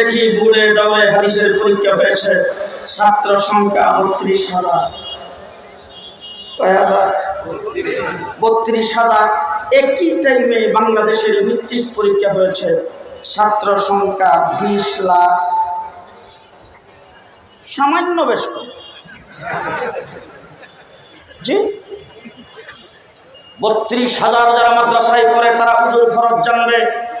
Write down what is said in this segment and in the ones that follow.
একই বুড়ে দমে হাদিসের পরীক্ষা হয়েছে, ছাত্র সংখ্যা বত্রিশ হাজার। বত্রিশ হাজার। একই টাইমে বাংলাদেশের ভিত্তিক পরীক্ষা হয়েছে, ছাত্র সংখ্যা বিশ লাখ। সামান্য বেশ জি? বত্রিশ হাজার যারা মাদ্রাসায় পড়ে, তারা উজুর ফরজ জানবে,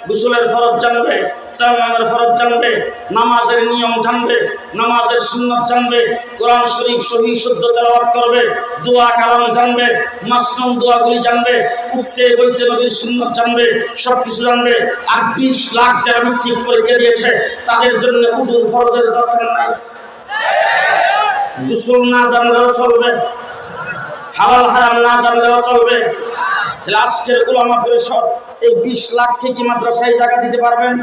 গুসলের ফরজ জানবে তামামের ফরজ জানবে, নামাজের নিয়ম জানবে, নামাজের সুন্নত জানবে, কোরআন শরীফ সহি, শুদ্ধ তেলাওয়াত করবে, দোয়া কালাম জানবে মাসনুম দোয়াগুলি জানবে, উঠতে বইতে নবীর সুন্নত জানবে সব কিছু জানবে। আর বিশ লাখ যারা মেট্রিক পরীক্ষা দিয়েছে, তাদের জন্য উজুর ফরজের দরকার নাই। গুসল না জানলেও চলবে। হালাল হারাম না জানলেও চলবে। আজকের উলামা পরিষদ এই বিশ লাখ থেকে মাদ্রাসায় জায়গা দিতে পারবেন?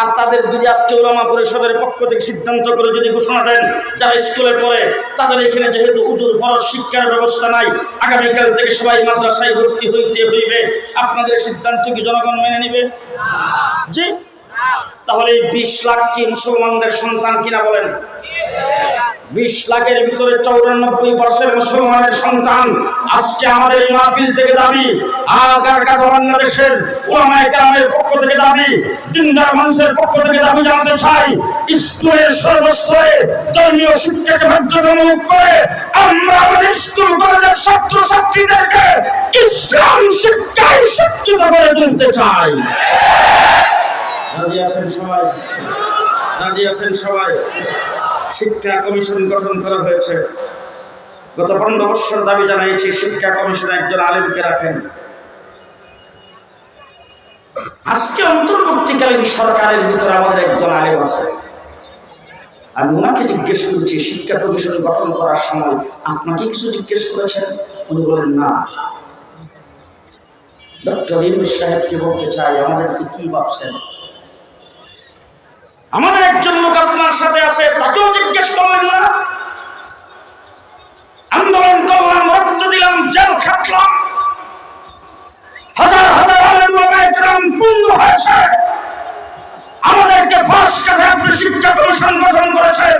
আর তাদের যদি আজকে উলামা পরিষদের পক্ষ থেকে সিদ্ধান্ত করে যদি ঘোষণা দেন, যারা স্কুলে পড়ে, তাদের এখানে যেহেতু উজুর ফরজ শিক্ষার ব্যবস্থা নাই, আগামীকাল থেকে সবাই মাদ্রাসায় ভর্তি হইতে হইবে। আপনাদের সিদ্ধান্ত কি জনগণ মেনে নেবে? জি। তাহলে এই বিশ লাখ কি মুসলমানদের সন্তান কিনা বলেন? বিশ লাখের ভিতরে চৌরানব্বই বর্ষের মুসলমানের সন্তান আজকে আমাদের এই মাহফিল থেকে দাবি পক্ষ দাবি মানুষের পক্ষ থেকে চাই করে আমরা ইসলাম শিক্ষায় শিক্ষিত করে তুলতে চাই। আছেন সবাই? আছেন সবাই? শিক্ষা কমিশন গঠন করা হয়েছে। গত পনেরো বছর দাবি জানাইছি শিক্ষা কমিশন একজন আলেমকে রাখেন। আজকে অন্তর্বর্তীকালীন সরকারের ভিতরে আমাদের একজন আলেম আছে। আমি ওনাকে জিজ্ঞেস করেছি, শিক্ষা কমিশন গঠন করার সময় আপনাকে কিছু জিজ্ঞেস করেছেন? উনি বলেন, না। ডক্টর ইউনুস সাহেবকে বলতে চাই, আমাদেরকে কি ভাবছেন? আমাদের একজন লোক আপনার সাথে আছে, তাকেও জিজ্ঞেস করলেন না। আন্দোলন করলাম, রক্ত দিলাম, জেল খাটলাম। হাজার হাজার আলেম হয়েছে। আমাদেরকে ফাঁস কাটে আপনি শিক্ষা কমিশন গঠন করেছেন।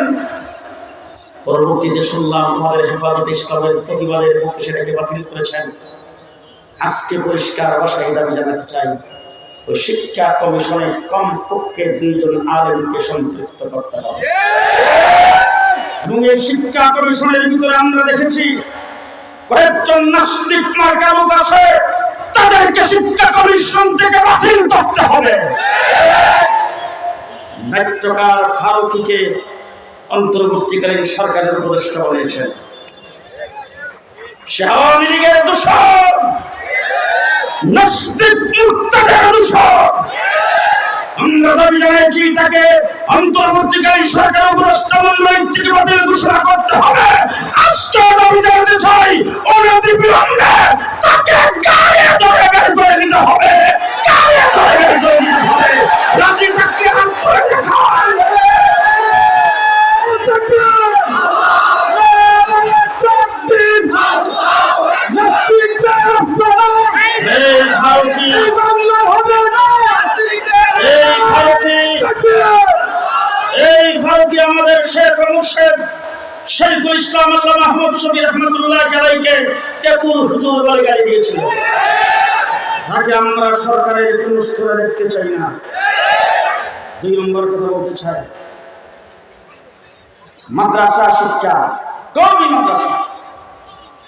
পরবর্তীতে শুনলাম আমাদের হেফাজত ইসলামের প্রতিবাদের পক্ষে সেটাকে বাতিল করেছেন। আজকে পরিষ্কার ভাষায় দাবি জানাতে চাই। ওই শিক্ষা কমিশনে কমপক্ষে দুইজন আলেমকে সম্পৃক্ত করতে হবে। এবং এই শিক্ষা কমিশনের ভিতরে আমরা দেখেছি, কয়েকজন নাস্তিক তাদেরকে শিক্ষা কমিশন থেকে বাতিল করতে হবে। নাট্যকার ফারুকিকে অন্তর্বর্তীকালীন সরকারের উপদেষ্টা বলেছেন সে আওয়ামী লীগের দূষণ নাস্তিক আমরা দাবি জানাইছি তাকে অন্তর্বর্তীকালীন সরকার ঘোষণা করতে হবে। আজকে দাবি জানাতে চাই থাকতে হাত ধরে দেখান এই ভারতী এই ভারতী এই ভারতী আমাদের শেখ মুর্শেদ শরীফুল বলে সরকারের মাদ্রাসা, শিক্ষা মাদ্রাসা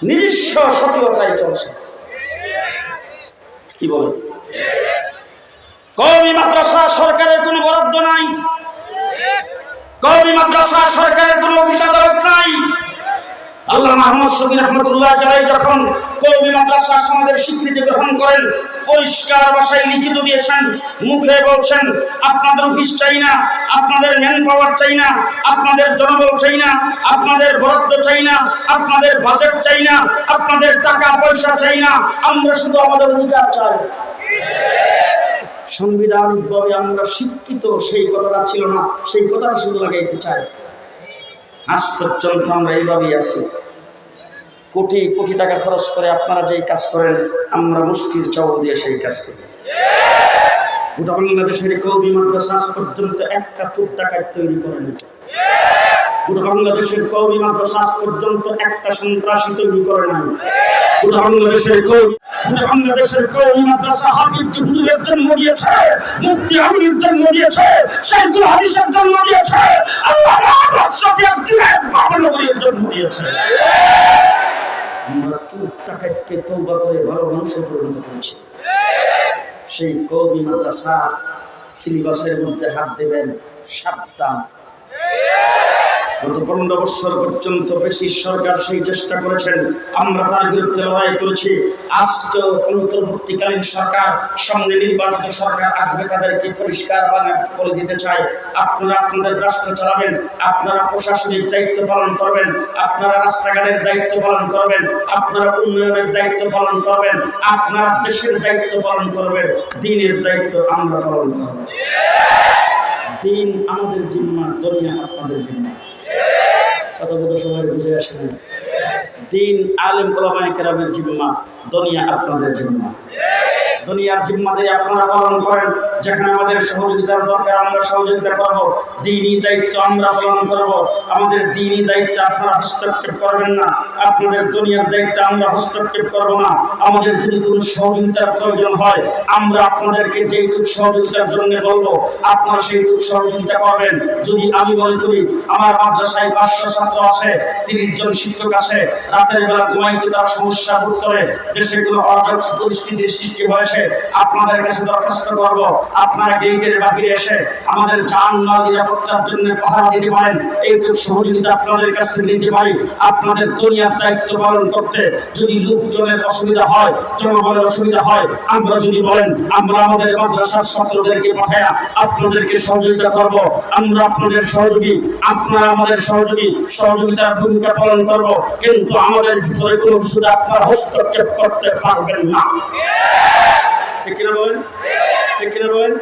নিজস্ব সক্রিয়তায় চলছে। কি বলেন? কওমি মাদ্রাসা সরকারের কোনো বরাদ্দ নাই। কওমি মাদ্রাসা সরকারের কোনো আদালত নাই। আল্লাহ মাহমুদ স্বীকৃতি গ্রহণ করেন, পরিষ্কার মুখে বলছেন, আপনাদের অফিস আপনাদের পাওয়ার আপনাদের জনবল চাই না, আপনাদের বরাদ্দ চাই না, আপনাদের বাজেট চাই না, আপনাদের টাকা পয়সা চাই না, আমরা শুধু আমাদের অধিকার চাই। সাংবিধানিকভাবে আমরা শিক্ষিত, সেই কথাটা ছিল না, সেই কথাটা শুধু লাগাইতে চাই। আজ পর্যন্ত আমরা এইভাবেই আছি। কোটি কোটি টাকা খরচ করে আপনারা যেই কাজ করেন, আমরা মুষ্টির চাউল দিয়ে সেই কাজ করি। গোটা বাংলাদেশের কৌমি মাদ্রাসা আজ পর্যন্ত একটা চোখ টাকায় তৈরি করেনি গোটা বাংলাদেশের কৌমি মাদ্রাসা পর্যন্ত একটা সন্ত্রাসী তৈরি করে নাই। গোটা বাংলাদেশের কৌমি বাংলাদেশের কৌমি মাদ্রাসা হাফিজ জুহুরের জন্ম দিয়েছে, মুফতি আমিনের জন্ম দিয়েছে, শাইখুল হাদিসের জন্ম দিয়েছে আমরা তওবা করে ভালো মানুষে পরিণত করেছি। সেই কৌমি মাদ্রাসা সিলেবাসের মধ্যে হাত দেবেন সাবধান। গত পনেরো পর্যন্ত বেশি সরকার সেই চেষ্টা করেছেন। আমরা তার বিরুদ্ধে লড়াই করেছি। আজকেও অন্তর্বর্তীকালীন সরকার, সামনে নির্বাচিত সরকার আসবে তাদেরকে পরিষ্কার বলে দিতে চাই। আপনারা আপনাদের রাষ্ট্র চালাবেন, আপনারা প্রশাসনিক দায়িত্ব পালন করবেন, আপনারা রাস্তাঘাটের দায়িত্ব পালন করবেন, আপনারা উন্নয়নের দায়িত্ব পালন করবেন, আপনারা দেশের দায়িত্ব পালন করবেন, দিনের দায়িত্ব আমরা পালন করব। দিন আমাদের জিম্মা দুনিয়া আপনাদের জিম্মা আপনাদের জিম্মা। দুনিয়ার জিম্মাতে আপনারা পালন করেন। যেখানে আমাদের সহযোগিতার দরকার, আমরা সহযোগিতা করব। দিনই দায়িত্ব আমরা পালন করব। আমাদের দিনই দায়িত্ব আপনারা হস্তক্ষেপ করবেন না। আপনাদের দুনিয়ার দায়িত্ব আমরা হস্তক্ষেপ করব না। আমাদের যদি কোনো সহযোগিতার প্রয়োজন হয়, আমরা আপনাদেরকে যেইটুক সহযোগিতার জন্য বলব, আপনারা সেইটুক সহযোগিতা করবেন। যদি আমি মনে করি আমার মাদ্রাসায় পাঁচশো ছাত্র আছে, তিরিশ জন শিক্ষক আছে, রাতের বেলা ঘুমাইতে তার সমস্যা ভোগ করে, দেশে কোনো অর্থ পরিস্থিতির সৃষ্টি হয়েছে, আপনাদের কাছে দরখাস্ত করব। আপনারা গেটের বাহিরে এসে আমাদের যান মাল নিরাপত্তার জন্য পাহারা দিতে পারেন, এইটুকু সহযোগিতা আপনাদের কাছে নিতে পারি। আপনাদের দুনিয়ার দায়িত্ব পালন করতে যদি লোকজনের অসুবিধা হয়, জনগণের অসুবিধা হয়, আমরা যদি বলেন, আমরা আমাদের মাদ্রাসার ছাত্রদেরকে পাঠায় আপনাদেরকে সহযোগিতা করব, আমরা আপনাদের সহযোগী, আপনারা আমাদের সহযোগী, সহযোগিতার ভূমিকা পালন করব, কিন্তু আমাদের ভিতরে কোনো কিছু আপনারা হস্তক্ষেপ করতে পারবেন না। ঠিক কিনা বলেন? ঠিক কিনা বলেন